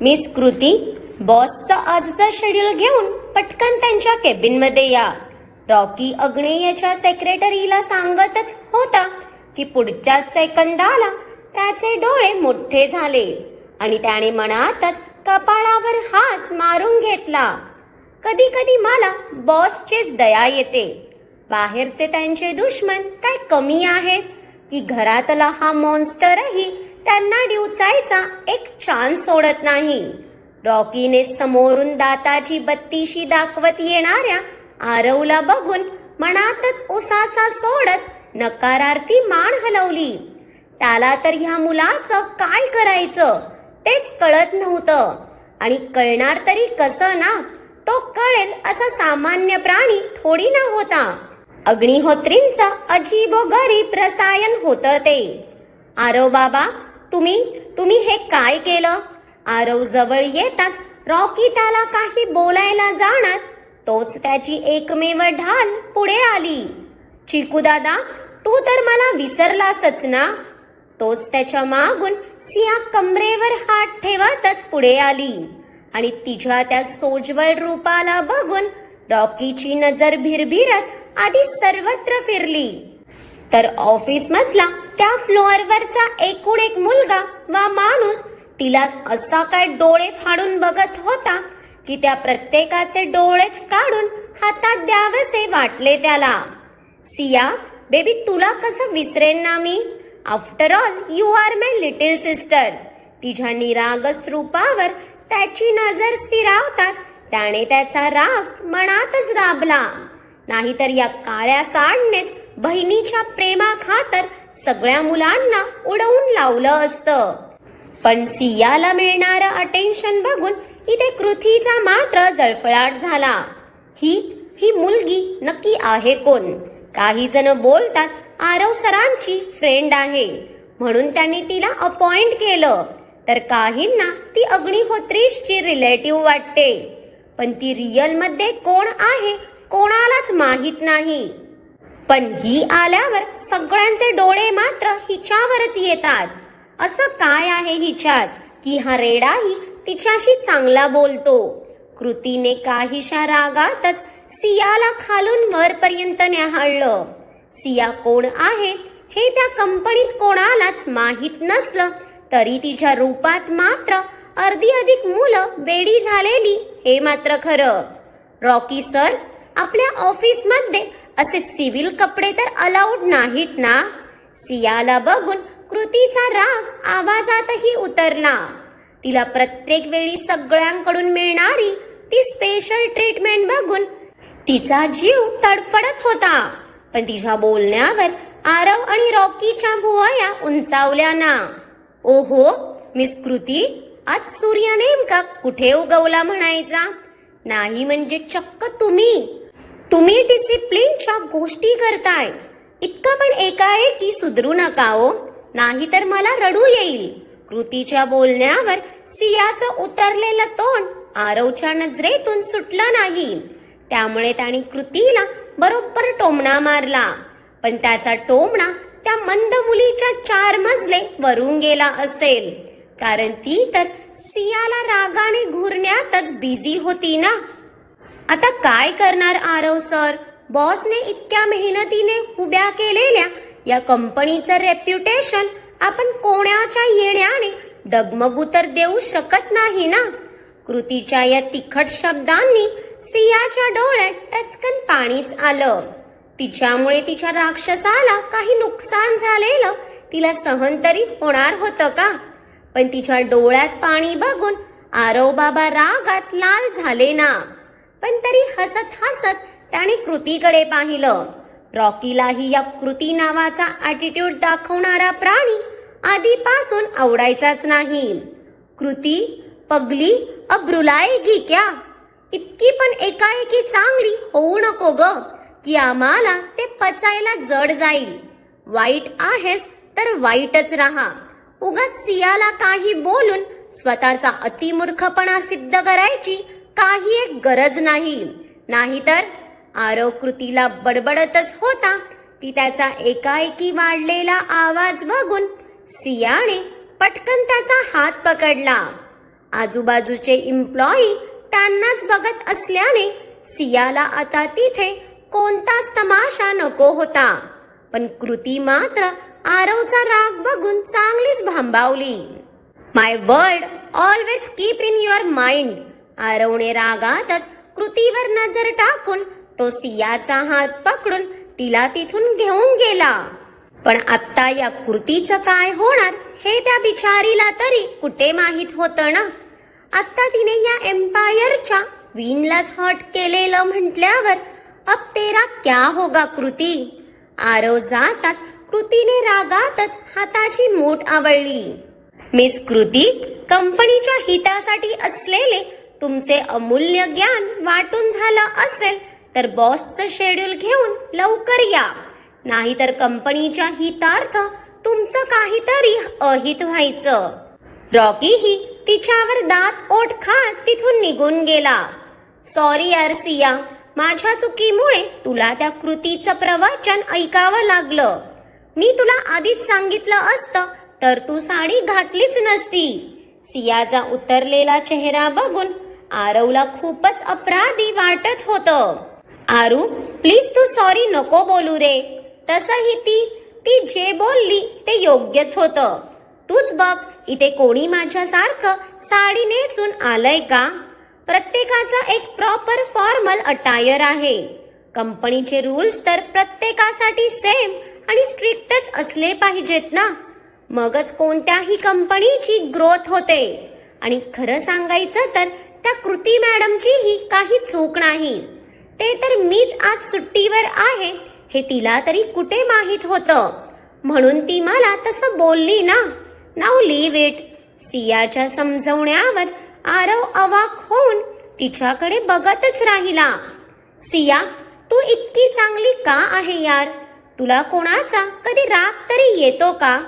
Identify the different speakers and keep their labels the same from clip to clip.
Speaker 1: Miss कृती बॉसचं आजचा शेड्यूल घेऊन पटकन त्यांच्या केबिनमध्ये या. रॉकी अग्ने याच्या सेक्रेटरीला सांगतच होता की पुढच्या सेकंदाला त्याचे डोळे मोठे झाले आणि त्याने मनातच कपाळावर हात मारून घेतला. कधी कधी मला बॉसचीच दया येते. बाहेरचे त्यांचे दुश्मन काय कमी आहेत? की घरातला हा मॉन्स्टरही त्यांना डिवचायचा एक चान्स सोडत नाही. रॉकीने समोरून दाताची बत्तीशी दाखवत येणाऱ्या आरवला बघून मनातच उसासा सोडत नकारार्थी मान हलवली. त्याला तर ह्या मुलाचं काय करायचं? तेच कळत नव्हतं. आणि कळणार तरी कसं ना? तो कळेल असा सामान्य प्राणी थोडी ना होता. अग्निहोत्रींचा अजीबोगरीब रसायन होतं ते. आरव बाबा तुम्ही? तुम्ही हे काय केलं? आरव जवळ येताच रॉकी त्याला काही बोलायला जाणार. तोच त्याची एकमेव ढाल पुढे आली. चिकू दादा तू तर मला विसरलासच ना? तोच त्याच्या मागून सिया कमरेवर हात ठेवतच पुढे आली. आणि तिच्या त्या सोज्वळ रूपाला बघून रॉकीची नजर भिरभिरत आधी सर्वत्र फिरली. तर ऑफिस मधला त्या फ्लोअरवरचा एकूण एक मुलगा वा माणूस तिलाच असा काय डोळे फाडून बघत होता की त्या प्रत्येकाचे डोळेच काढून हातात द्यावसे वाटले त्याला. सिया बेबी तुला कसं विसरेन ना मी? After all you are my little sister तिच्या निरागस रूपावर त्याची नजर स्थिरावताच त्याने त्याचा राग मनातच दाबला. नाहीतर या काळ्या साडनेच बहिणीच्या प्रेमाखातर सगळ्या मुलांना उडवून लावलं असतं. पण सियाला मिळणारं अटेन्शन बघून इथे कृतीचा मात्र जळफळाट झाला. ही ही मुलगी नक्की आहे कोण? काही जण बोलतात आरव सरांची फ्रेंड आहे. म्हणून त्यांनी तिला अपॉइंट केलं. तर काहींना ती अग्निहोत्रीशची रिलेटिव्ह वाटते. पण ती रिअलमध्ये कोण आहे कोणालाच माहीत नाही. पण ही आल्यावर सगळ्यांचे डोळे मात्र हिच्यावरच येतात. असं काय आहे हिच्यात? की हा रेडाही तिच्याशी चांगला बोलतो. कृतीने काहीशा रागातच सियाला खालून वरपर्यंत न्याहाळलं. सिया कोण आहे हे त्या कंपनीत कोणालाच माहीत नसलं तरी तिच्या रूपात मात्र अर्धी अधिक मुलं वेडी झालेली हे मात्र खरं. रॉकी सर आपल्या ऑफिसमध्ये असे सिव्हिल कपडे तर अलाउड नाहीत ना? सियाला बघून कृतीचा राग आवाजातही उतरला. तिला प्रत्येक वेळी सगळ्यांकडून मिळणारी ती स्पेशल ट्रीटमेंट बघून तिचा जीव तडफडत होता. पण तिच्या बोलण्यावर आरव आणि रॉकीच्या भुवया उंचावल्या ना ओहो मिस कृती आज सूर्य नेमका कुठे उगवला म्हणायचा? नाही म्हणजे चक्क तुम्ही. तुम्ही डिसिप्लिनच्या गोष्टी करताय. इतका पण एकाएकी सुधरू नका हो. नाही तर मला रडू येईल. कृतीच्या बोलण्यावर सियाचं उतरलेलं तोंड आरवच्या नजरेतून सुटलं नाही. त्यामुळे त्याने कृतीला बरोबर टोमणा मारला. पण त्याचा टोमणा त्या मंद मुलीच्या चार मजले वरून गेला असेल. कारण ती तर सियाला रागाने घुरण्यातच बिझी होती ना. आता काय करणार आरव सर? बॉसने इतक्या मेहनतीने उभ्या केलेल्या या कंपनीचं रेप्युटेशन आपण कोणाच्या येण्याने डगमगू तर देऊ शकत नाही ना? कृतीच्या या तिखट शब्दांनी सियाच्या डोळ्यात टचकन पाणीच आलं. तिच्यामुळे तिच्या राक्षसाला काही नुकसान झालेलं तिला सहन तरी होणार होतं का? पण तिच्या डोळ्यात पाणी बघून आरव बाबा रागात लाल झाले ना? पण तरी हसत हसत त्याने कृतीकडे पाहिलं. रॉकीलाही या कृती नावाचा ॲटिट्यूड दाखवणारा प्राणी आधीपासून आवडायचाच नाही. कृती पगली अब्रुलायगी क्या इतकी पण एकाएकी चांगली होऊ नको ग की आम्हाला ते पचायला जड जाईल. वाईट आहेस तर वाईटच राहा. उगाच सियाला काही बोलून स्वतःचा अतिमूर्खपणा सिद्ध करायची काही एक गरज नाही. नाहीतर आरव कृतीला बडबडतच होता. ती त्याचा एकाएकी वाढलेला आवाज बघून सियाने पटकन त्याचा हात पकडला. आजूबाजूचे इम्प्लॉई त्यांनाच बघत असल्याने सियाला आता तिथे कोणताच तमाशा नको होता. पण कृती मात्र आरवचा राग बघून चांगलीच भांबावली. My word always keep in your mind आरवणे रागातच कृतीवर नजर टाकून तो सियाचा हात पकडून तिला तिथून घेऊन गेला. पण आत्ता या कृतीचं काय होणार हे त्या बिचारीला तरी कुठे माहीत होतं ना? आत्ता तिने या एम्पायरच्या विनलाच हॉट केलेलं म्हटल्यावर अब तेरा क्या होगा कृती? आरव जाताच कृतीने रागातच हाताची मूठ आवडली मिस कृती कंपनीच्या हितासाठी असलेले तुमचे अमूल्य ज्ञान वाटून झालं असेल तर बॉसचं शेड्यूल घेऊन लवकर या. नाहीतर कंपनीच्या हितार्थ तुमचं काहीतरी अहित व्हायचं. रॉकी ही तिच्यावर दात ओठ खात तिथून निघून गेला. सॉरी आरसिया सिया माझ्या चुकीमुळे तुला त्या कृतीचं प्रवचन ऐकावं लागलं. मी तुला आधीच सांगितलं असतं तर तू साडी घातलीच नसती. सियाचा उतरलेला चेहरा बघून आरवला खूपच अपराधी वाटत होतं. आरू प्लीज तू सॉरी नको बोलू रे. तसंही ती ती जे बोलली ते योग्यच होतं. तूच बघ इथे कोणी माझ्यासारखं साडी नेसून आलंय का? प्रत्येकाचा एक प्रॉपर फॉर्मल अटायर आहे. कंपनीचे रूल्स तर प्रत्येकासाठी सेम आणि स्ट्रिक्टच असले पाहिजेत ना. मगच कोणत्याही कंपनीची ग्रोथ होते. आणि खरं सांगायचं तर त्या कृती मॅडमचीही काही चूक नाही. ते तर मीच आज सुट्टीवर आहे हे तिला तरी कुठे माहीत होतं? म्हणून ती मला तसं बोलली ना. नाव लिव्ह इट सियाच्या समजवण्यावर आरव अवाक होऊन तिच्याकडे बघतच राहिला. सिया तू इतकी चांगली का आहे यार? तुला कोणाचा कधी राग तरी येतो का?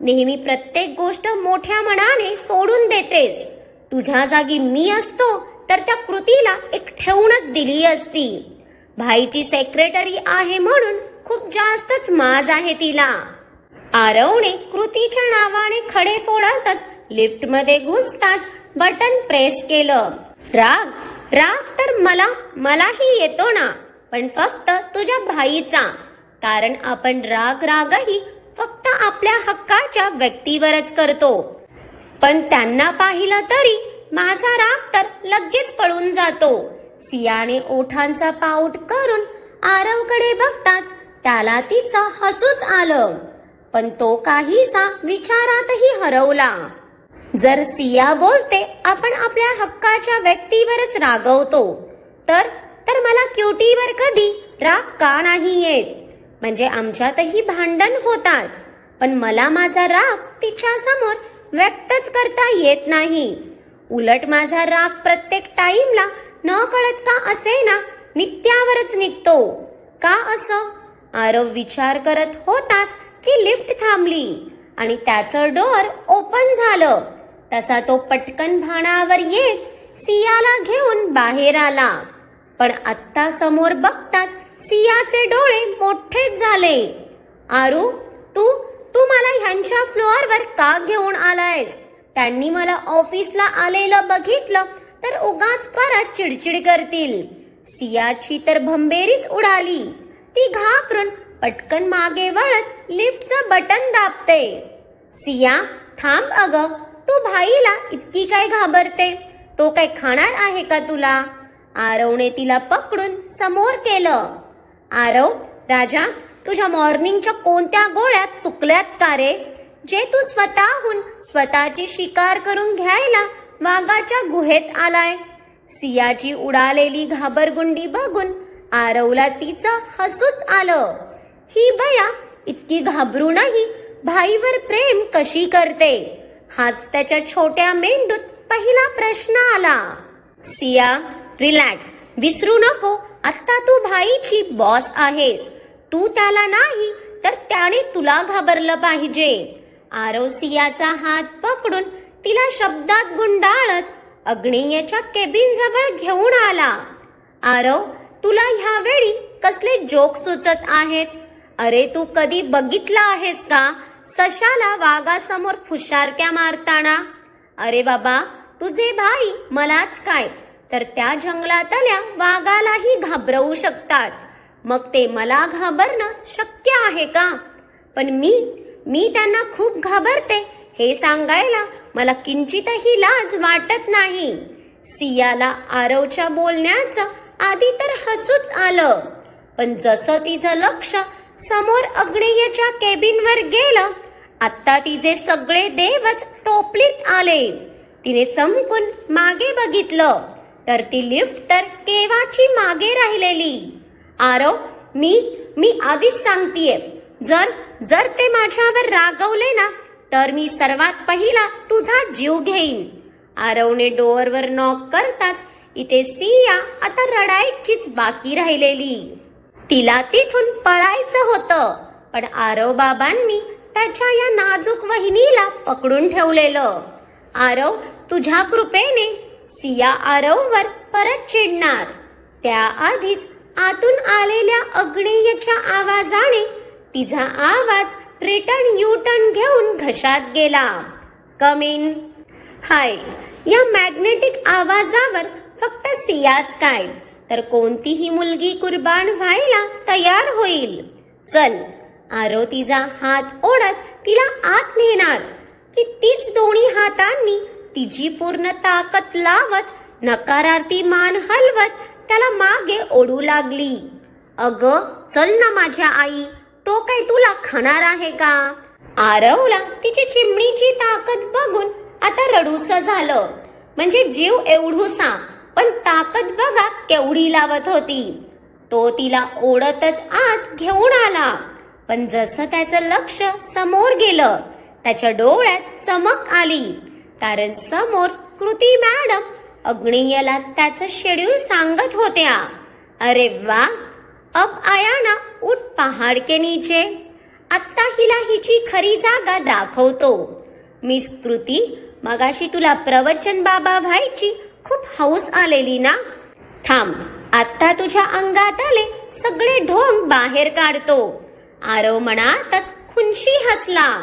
Speaker 1: नेहमी प्रत्येक गोष्ट मोठ्या मनाने सोडून देतेस. तुझ्या जागी मी असतो तर त्या कृतीला एक ठेवूनच दिली असती. भाईची सेक्रेटरी आहे म्हणून खूप जास्तच माज आहे तिला. आरवने कृतीच्या नावाने खडे फोडतच लिफ्टमध्ये घुसताच बटन प्रेस केलं. राग राग तर मला मलाही येतो ना पण फक्त तुझ्या भाईचा. कारण आपण राग रागही फक्त आपल्या हक्काच्या व्यक्तीवरच करतो. पण त्यांना पाहिलं तरी माझा राग तर लगेच पळून जातो. सियाने ओठांचा पाऊट करून आरवकडे बघताच त्याला तिचं हसूच आलं. पण तो काहीसा विचारातही हरवला. जर सिया बोलते आपण आपल्या हक्काच्या व्यक्तीवरच रागवतो. तर तर मला क्युटीवर कधी राग का नाही येत? म्हणजे आमच्यातही भांडण होतात. पण मला माझा राग तिच्या समोर व्यक्तच करता येत नाही. उलट माझा राग प्रत्येक टाईमला न कळत का असे ना नित्यावरच निघतो? का असं? आरव विचार करत होताच की लिफ्ट थांबली आणि त्याचं डोअर ओपन झालं. तसा तो पटकन भाणावर येत सियाला घेऊन बाहेर आला. पण आत्ता समोर बघताच सियाचे डोळे मोठेच झाले. आरू तू तू मला ह्यांच्या फ्लोअरवर का घेऊन आलायस? त्यांनी मला ऑफिसला आलेलं बघितलं तर उगाच परत चिडचिड करतील. सियाची तर भंबेरीच उडाली. ती घाबरून पटकन मागे वळत लिफ्टचं बटन दाबते. सिया थांब अग तू भाईला इतकी काय घाबरते? तो काय खाणार आहे का तुला? आरवने तिला पकडून समोर केलं. आरव राजा तुझ्या मॉर्निंगच्या कोणत्या गोळ्यात चुकल्यात का रे? जे तू स्वतःहून स्वतःची शिकार करून घ्यायला वाघाच्या गुहेत आलाय. सियाची उडालेली घाबरगुंडी बघून आरवला तिचं हसूच आलं. ही बया इतकी घाबरूनही भाईवर प्रेम कशी करते? हाच त्याच्या छोट्या मेंदूत पहिला प्रश्न आला. सिया रिलॅक्स. विसरू नको. आत्ता तू भाईची बॉस आहेस. तू त्याला नाही तर त्याने तुला घाबरलं पाहिजे. आरोसियाचा हात पकडून तिला शब्दात गुंडाळत अग्नेयच्या केबिन जवळ घेऊन आला. आरव तुला ह्यावेळी कसले जोक सुचत आहेत? अरे तू कधी बघितला आहेस का सशाला वाघासमोर फुशारक्या मारताना? अरे बाबा तुझे भाई मलाच काय? तर त्या जंगलातल्या वाघालाही घाबरवू शकतात. मग ते मला घाबरणं शक्य आहे का? पण मी मी त्यांना खूप घाबरते. हे सांगायला मला किंचितही लाज वाटत नाही. सियाला आरवच्या बोलण्याचं आधी तर हसूच आलं. पण जसं तिचं लक्ष समोर अग्नेयच्या केबिनवर गेलं आत्ता तिचे सगळे देवच टोपलीत आले. तिने चमकून मागे बघितलं तर ती लिफ्ट तर केव्हाची मागे राहिलेली? आरव मी मी आधीच सांगतीये. जर जर ते माझ्यावर रागवले ना तर मी सर्वात पहिला तुझा जीव घेईन. आरवने डोअरवर नॉक करताच इथे सिया आता रडायचीच बाकी राहिलेली. तिला तिथून पळायचं होतं पण आरव बाबांनी त्याच्या या नाजूक वहिनीला पकडून ठेवलेलं. आरव तुझ्या कृपेने सिया आरववर परत चिडणार. त्याआधीच आतून आलेल्या अग्नेयच्या आवाजाने तिचा आवाज रिटर्न यूटर्न घेऊन घशात गेला. कमीन हाय. या मॅग्नेटिक आवाजावर फक्त सियाच काय. तर कोणतीही मुलगी कुर्बान व्हायला तयार होईल. चल. आरो तिचा हात ओढत तिला आत नेणार. की तीच दोन्ही हातांनी तिची पूर्ण ताकद लावत नकारार्थी मान हलवत त्याला मागे ओढू लागली. अग चल ना माझ्या आई तो काय तुला खाणार आहे का? आरवला तिची चिमणीची ताकद बघून आता रडूस झालं. म्हणजे जीव एवढूसा पण ताकद बघा केवढी लावत होती. तो तिला ओढतच आत घेऊन आला. पण जसं त्याचं लक्ष समोर गेलं त्याच्या डोळ्यात चमक आली. कारण समोर कृती मॅडम अग्नेयला त्याचं शेड्यूल सांगत होत्या. अरे वा अब आया ना उठ पहाड के नीचे. आत्ता हिला हिची खरी जागा दाखवतो. मिस कृती मगाशी तुला प्रवचन बाबा व्हायची खूप हौस आलेली ना? थांब आत्ता तुझ्या अंगात आले सगळे ढोंग बाहेर काढतो. आरव मनातच खुनशी हसला.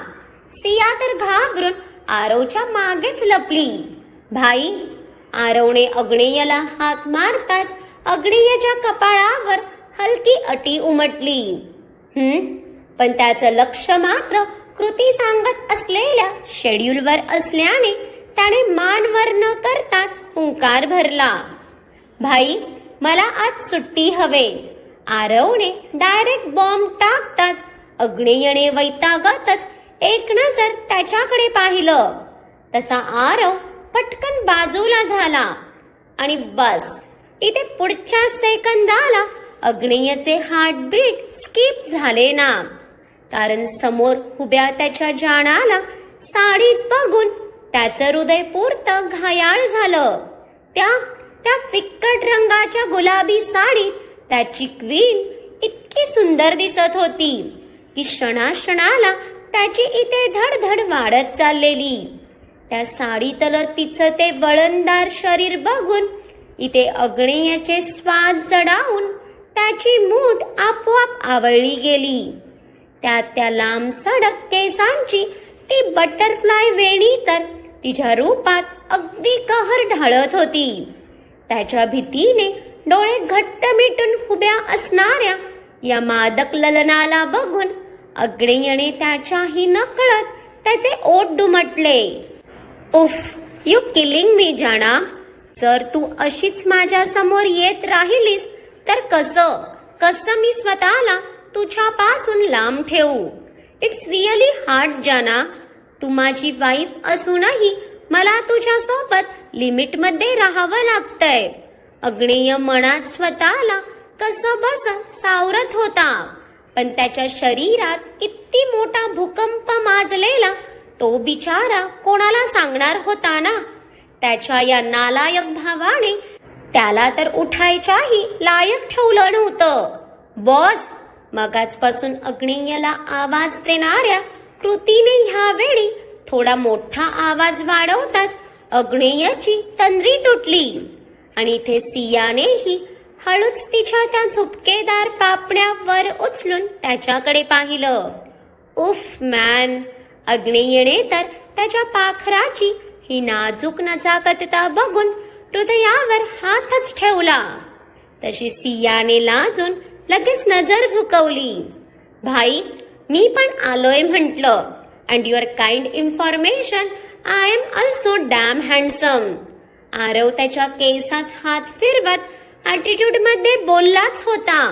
Speaker 1: सिया तर घाबरून आरवच्या मागेच लपली. भाई आरवणे अग्नेयला हात मारताच अग्नेयच्या कपाळावर हलकी अटी उमटली. हम्म पण त्याचं लक्ष मात्र कृती सांगत असलेल्या शेड्यूलवर असल्याने त्याने मानवर न करताच हुंकार भरला. भाई मला आज सुट्टी हवे. आरवने डायरेक्ट बॉम्ब टाकताच अग्नेयने वैतागतच एक नजर त्याच्याकडे पाहिलं. तसा आरव पटकन बाजूला झाला आणि बस इथे पुढच्या सेकंदाला अग्नेयचे हार्टबीट स्किप झाले ना. कारण समोर उभ्या त्याच्या जाणाला साडीत बघून त्याचं हृदय पुरतं घायाळ झालं. त्या त्या फिक्कट रंगाच्या गुलाबी साडीत त्याची क्वीन इतकी सुंदर दिसत होती की क्षणाक्षणाला त्याची इथे धडधड वाढत चाललेली. त्या साडीतलं तिचं ते वळणदार शरीर बघून इथे अग्नेयाचे स्वाद जडावून त्याची मूठ आपोआप आवळली गेली. त्यात त्या लांब सडक केसांची ती बटरफ्लाय वेणी तर तिच्या रूपात अगदी कहर ढाळत होती. त्याच्या भीतीने डोळे घट्ट मिटून उभ्या असणाऱ्या या मादक ललनाला बघून अग्नेयने त्याच्याही नकळत त्याचे ओट दुमटले. उफ यू किलिंग मी जाणा. जर तू अशीच माझ्यासमोर येत राहिलीस तर कसं? कसं मी स्वतःला तुझ्यापासून लांब ठेवू? इट्स रिअली हार्ड जाना तू माझी वाईफ असूनही मला तुझ्या सोबत लिमिटमध्ये राहावं लागतंय. अग्नेय मनात स्वतःला कसं बस सावरत होता. पण त्याच्या शरीरात किती मोठा भूकंप माजलेला तो बिचारा कोणाला सांगणार होता ना? त्याच्या या नालायक भावाने त्याला तर उठायच्याही लायक ठेवलं नव्हतं. बॉस मगाचपासून अग्नेयला आवाज देणाऱ्या कृतीने ह्यावेळी थोडा मोठा आवाज वाढवताच अग्नेयची तंद्री तुटली. आणि इथे सियानेही हळूच तिच्या त्या झुपकेदार पापण्या वर उचलून त्याच्याकडे पाहिलं. उफ मॅन अग्नेयने तर त्याच्या पाखराची ही नाजूक नजाकतता बघून हृदयावर हातच ठेवला. तशी सियाने लाजून लगेच नजर झुकवली. भाई मी पण आलोय म्हंटल. And your kind information I am also damn handsome Aarav त्याच्या केसात हात फिरवत ॲटिट्यूडमध्ये बोललाच होता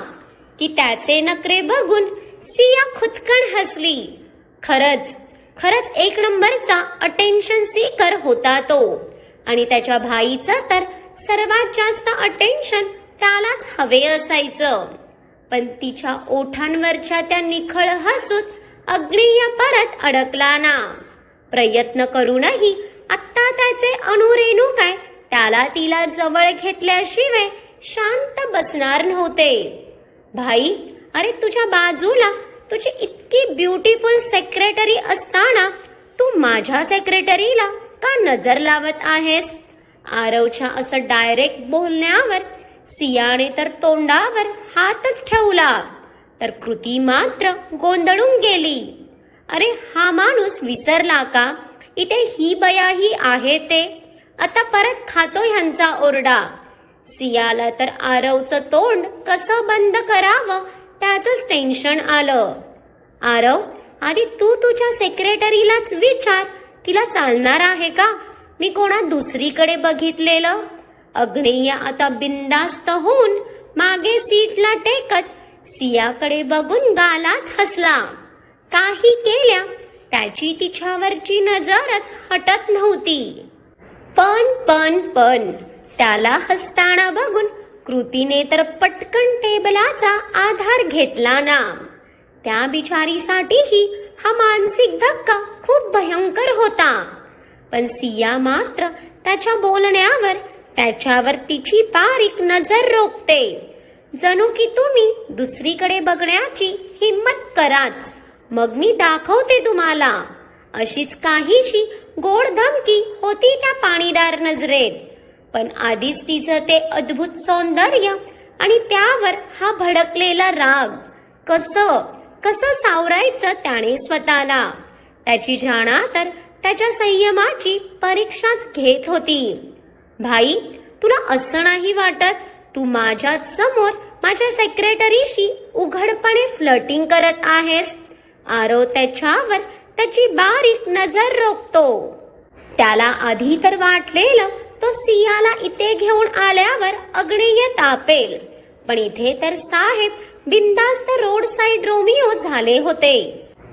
Speaker 1: की त्याचे नखरे बघून सिया खुदकन हसली. खरंच खरंच एक नंबरचा अटेन्शन सीकर होता तो. आणि त्याच्या भाईचं तर सर्वात जास्त अटेन्शन त्यालाच हवे असायचं. पण तिच्या ओठांवरच्या त्या निखळ हसूत अग्निय परत अडकला ना. प्रयत्न करूनही आत्ता त्याचे अणुरेणू काय त्याला तिला जवळ घेतल्याशिवाय शांत बसणार नव्हते. भाई अरे तुझ्या बाजूला तुझी इतकी ब्युटिफुल सेक्रेटरी असताना तू माझ्या सेक्रेटरीला का नजर लावत आहेस? आरवच्या असं डायरेक्ट बोलण्यावर सियाने तर तोंडावर हातच ठेवला. तर कृती मात्र गोंधळून गेली. अरे हा माणूस विसरला का? इथे ही बयाही आहे ते. आता परत खातो ह्यांचा ओरडा. सियाला तर आरवचं तोंड कसं बंद करावं त्याचंच टेन्शन आलं. आरव आधी तू तुझ्या सेक्रेटरीलाच विचार. तिला चालणार आहे का? मी कोणा दुसरीकडे बघितलेलं? अग्नेय आता बिंदास्त होऊन मागे सीटला टेकत सियाकडे बघून गालात हसला. काही केल्या त्याची तिच्यावरची नजरच हटत नव्हती. पण पण पण त्याला हसताना बघून कृतीने तर पटकन टेबलाचा आधार घेतला ना. त्या बिचारीसाठीही हा मानसिक धक्का खूप भयंकर होता. पण सिया मात्र त्याच्या बोलण्यावर त्याच्यावर तिची बारीक नजर रोखते. जणू की तुम्ही दुसरीकडे बघण्याची हिम्मत कराच. मग मी दाखवते तुम्हाला. अशीच काहीशी गोड धमकी होती त्या पाणीदार नजरेत. पण आधीच तिचं ते अद्भुत सौंदर्य आणि त्यावर हा भडकलेला राग. कसं? कसं सावरायचं त्याने स्वतःला? त्याची जाणा तर त्याच्या संयमाची परीक्षाच घेत होती. भाई तुला असं नाही वाटत? तू माझ्यासमोर माझ्या सेक्रेटरीशी उघडपणे फ्लटिंग करत आहेस. आरव त्याच्यावर त्याची बारीक नजर रोखतो. त्याला आधी तर वाटलेलं तो सियाला इथे घेऊन आल्यावर अग्नेय तापेल. पण इथे तर साहेब बिंदास्त रोड साइड झाले होते.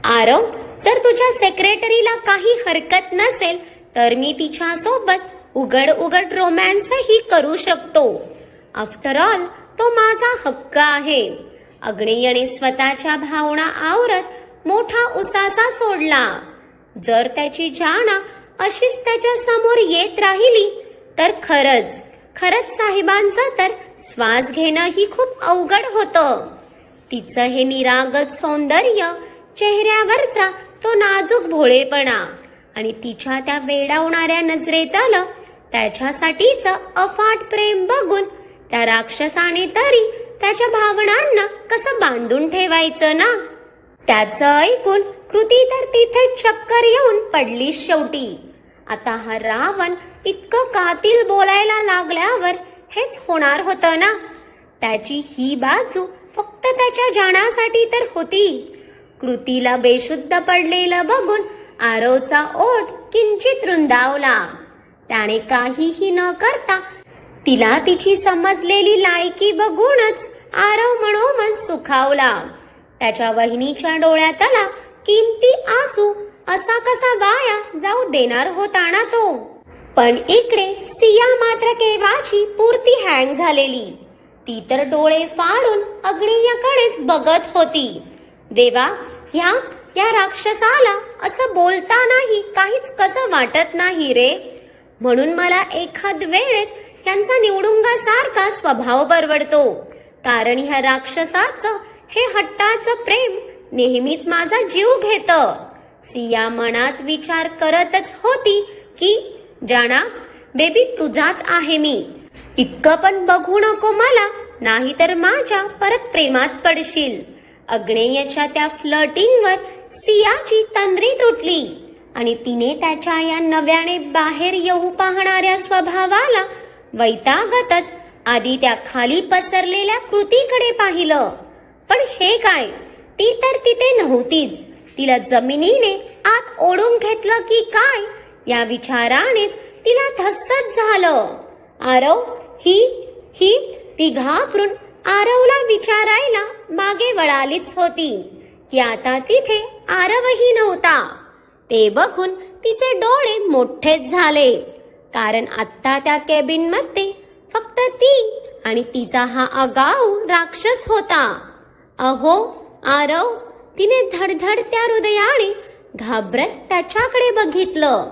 Speaker 1: आरव जर तुझ्या सेक्रेटरीला काही हरकत नसेल तर मी तिच्या सोबत उघड उघड रोमॅन्सही करू शकतो. आफ्टर ऑल तो माझा हक्क आहे. अग्नेयने स्वतःच्या भावना आवरत मोठा उसासा सोडला. जर त्याची जाणा अशीच त्याच्यासमोर येत राहिली तर खरंच खरंच साहेबांचा तर श्वास घेणं ही खूप अवघड होतं. तिचं हे निरागत सौंदर्य चेहऱ्यावरचा तो नाजूक भोळेपणा. आणि तिच्या त्या वेडावणाऱ्या नजरेत आलं त्याच्यासाठीच अफाट प्रेम बघून त्या राक्षसाने तरी त्याच्या भावनांना कसं बांधून ठेवायचं ना? त्याचं ऐकून कृती तर तिथे चक्कर येऊन पडली शेवटी. आता हा रावण इतकं कातील बोलायला लागल्यावर हेच होणार होतं ना? त्याची ही बाजू फक्त त्याच्या जाण्यासाठी तर होती. कृतीला बेशुद्ध पडलेलं बघून आरवचा ओठ किंचित रुंदावला. त्याने काहीही न करता तिला तिची समजलेली लायकी बघूनच आरव मनोमन सुखावला. त्याच्या वहिनीच्या डोळ्यातला किमती आसू असा कसा वाया जाऊ देणार होता ना तो. पण इकडे सिया मात्र केव्हाची पूर्ती हँग झालेली. ती तर डोळे फाडून अग्नियाकडेच बघत होती. देवा ह्या या राक्षसाला असं बोलतानाही काहीच कसं वाटत नाही रे? म्हणून मला एखाद वेळेस यांचा निवडुंगासारखा स्वभाव परवडतो. कारण ह्या राक्षसाचं हे हट्टाचं प्रेम नेहमीच माझा जीव घेत. सिया मनात विचार करतच होती की जाणा बेबी तुझाच आहे मी. इतकं पण बघू नको मला नाहीतर माझ्या परत प्रेमात पडशील. अग्नेयच्या त्या फ्लटिंगवर सियाची तंद्री तुटली आणि तिने त्याच्या या नव्याने बाहेर येऊ पाहणाऱ्या स्वभावाला वैतागतच आधी त्या खाली पसरलेल्या कृतीकडे पाहिलं. पण हे काय? ती तर तिथे नव्हतीच. तिला जमिनीने आत ओढून घेतलं की काय? या विचारानेच तिला धस्सत झालं. आरव ही ही ती घाबरून आरवला विचारायला मागे वळालीच होती. की आता तिथे आरवही नव्हता. ते बघून तिचे डोळे मोठेच झाले. कारण आत्ता त्या केबिनमध्ये फक्त ती आणि तिचा हा आगाऊ राक्षस होता. अहो आरव तिने धडधडत्या हृदयाने घाबरत त्याच्याकडे बघितलं.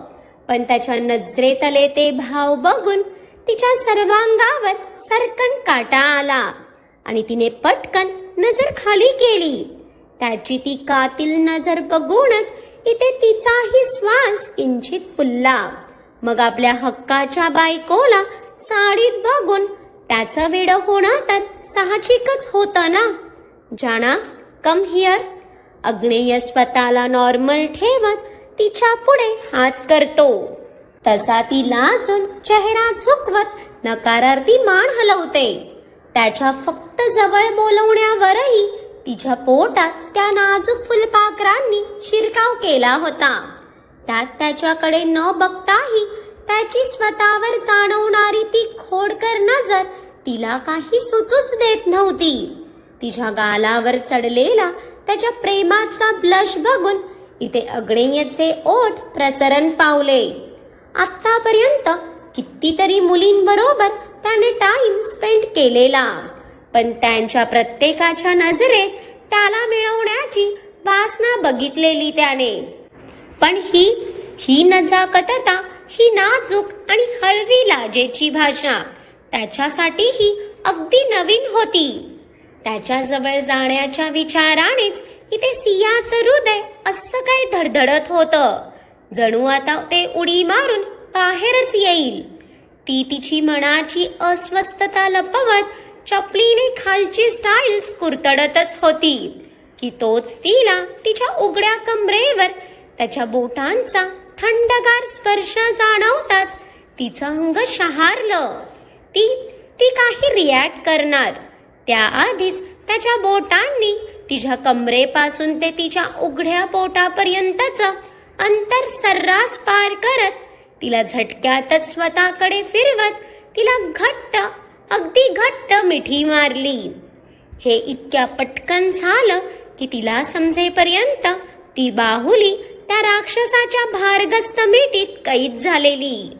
Speaker 1: पण त्याच्या नजरेतले ते भाव बघून तिच्या सर्वांगावर सरकन काटा आला आणि तिने पटकन नजर खाली केली. त्याची ती कातील नजर बघूनच इथे तिचाही श्वास किंचित फुलला. मग आपल्या हक्काच्या बायकोला साडीत बघून त्याचं वेड होणं तर साहजिकच होतं ना? जाणा कम हिअर अग्नेय स्वतःला नॉर्मल ठेवत तिच्या पुढे हात करतो. तसा ती लाजून चेहरा झुकवत नकारार्थी मान हलवते. त्याच्या फक्त जवळ बोलवण्यावरही तिच्या पोटात त्या नाजूक फुलपाखरांनी शिरकाव केला होता. त्यात त्याच्याकडे न बघताही त्याची स्वतःवर जाणवणारी ती खोडकर नजर तिला काही सुचूच देत नव्हती. तिच्या गालावर चढलेला त्याच्या प्रेमाचा ब्लश बघून इथे अग्नेयचे ओठ प्रसरण पावले. आतापर्यंत कितीतरी मुलींबरोबर त्याने टाइम स्पेंड केलेला. पण त्यांच्या प्रत्येकाच्या नजरेत त्याला मिळवण्याची वासना बघितलेली त्याने. पण ही ही नजाकतता ही नाजूक आणि हळवी लाजेची भाषा त्याच्यासाठीही अगदी नवीन होती. त्याच्याजवळ जाण्याच्या विचारानेच इथे सियाचं हृदय असं काय धडधडत होतं. जणू आता ते उडी मारून बाहेरच येईल. ती तिची मनाची अस्वस्थता लपवत चपलीने खालची स्टाईल्स कुरतडतच होती की तोच तिला तिच्या उघड्या कमरेवर त्याच्या बोटांचा थंडगार स्पर्श जाणवताच तिचं अंग शहारलं. ती ती काही रिॲक्ट करणार. त्याआधीच त्याच्या बोटांनी तिच्या कमरेपासून ते तिच्या उघड्या पोटापर्यंतचं अंतर सर्रास पार करत तिला झटक्यातच स्वतःकडे फिरवत तिला घट्ट अगदी घट्ट मिठी मारली. हे इतक्या पटकन झालं की तिला समजेपर्यंत ती बाहुली त्या राक्षसाच्या भारगस्त मिठीत कैद झालेली.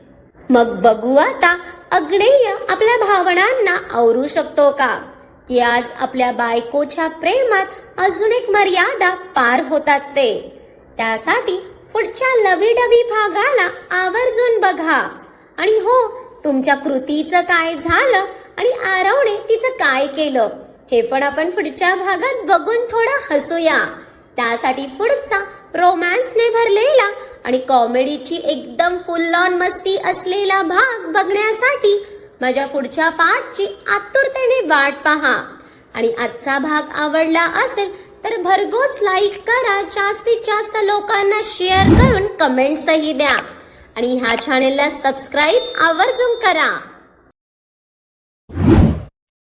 Speaker 1: मग बघू आता अग्नेय आपल्या भावनांना आवरू शकतो का? की आज आपल्या बायकोच्या प्रेमात अजून एक मर्यादा पार होतात ते. त्यासाठी पुढच्या लवीडवी भागाला आवर्जून बघा. आणि हो तुमच्या कृतीचं काय झालं आणि आरवणे तिचं काय केलं हे पण आपण पुढच्या भागात बघून थोडं हसूया. त्यासाठी पुढचा रोमॅन्सने भरलेला आणि कॉमेडीची एकदम फुल ऑन मस्ती असलेला भाग बघण्यासाठी माझ्या पुढच्या पाठची आतुरतेने वाट पहा. आणि आजचा भाग आवडला असेल तर भरघोस लाईक करा. जास्तीत जास्त लोकांना शेअर करून कमेंट्सही द्या. आणि ह्या चॅनेलला सबस्क्राईब आवर्जून करा.